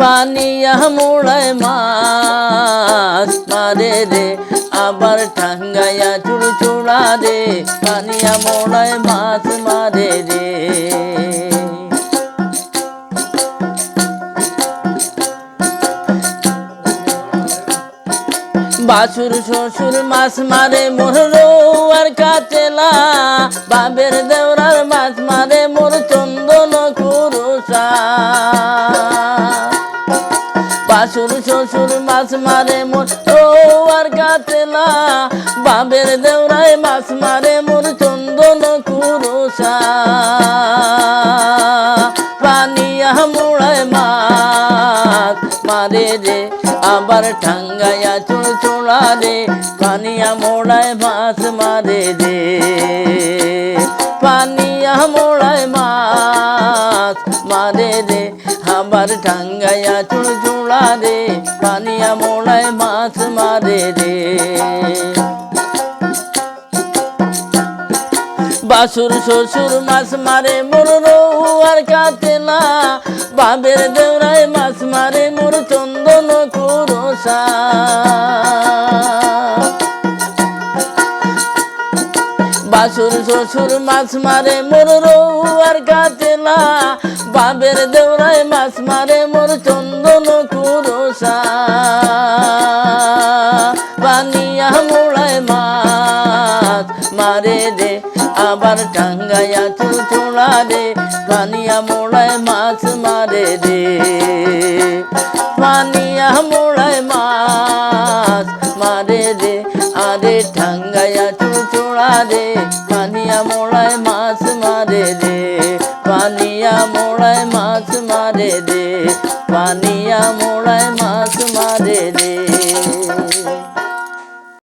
পানিয়া মোড়ায় মাছ মারে রে আবার ঠাঙ্গাইয়া চুড়চুড়া রে পানিয়া মোড়ায় মাছ মারে রে বাছুর শ্বশুর মাছ মারে মোর আর কাটেলা বাবের দেওরার মাছ মারে মোর চন্দন কুরুষা বাসুর শ্বশুর মাছ মারে মোর আর কাটেলা বাবের দেওরায় মাছ মারে মোর চন্দন কুরুষা পানিয়া মোড়ায় মাছ মারে রে, আবার ঠাঙ্গাইয়া চুড়চুড়া রে পানিয়া মোড়ায় মাছ মারে রে। পানিয়া মোড়ায় মাছ মারে রে আবার ঠাঙ্গাইয়া চুড়চুড়া রে, পানিয়া মোড়ায় মাছ মারে রে। বাসুর, শ্বশুর মাছ মারে, মোর আর কাটে না। বাবের দেওরায় মাছ মারে, মোর চন্দন কুরসা। বাসুর, শ্বশুর মাছ মারে, মোর আর কাটে না। বাবের দেওরায় মাছ মারে মোর চন্দন কুরসা। বানিয়া মোড়ায় মাছ মারে রে, আবার টাঙ্গাইয়া চুচুড়া রে। পানিয়া মোড়ায় মাছ মারে রে। পানিয়া মোড়ায় মাছ মারে রে, আরে ঠাঙ্গাইয়া চুচুড়া রে। পানিয়া মোড়ায় পানিয়া মোড়ায় মাছ মারে রে পানিয়া মোড়ায়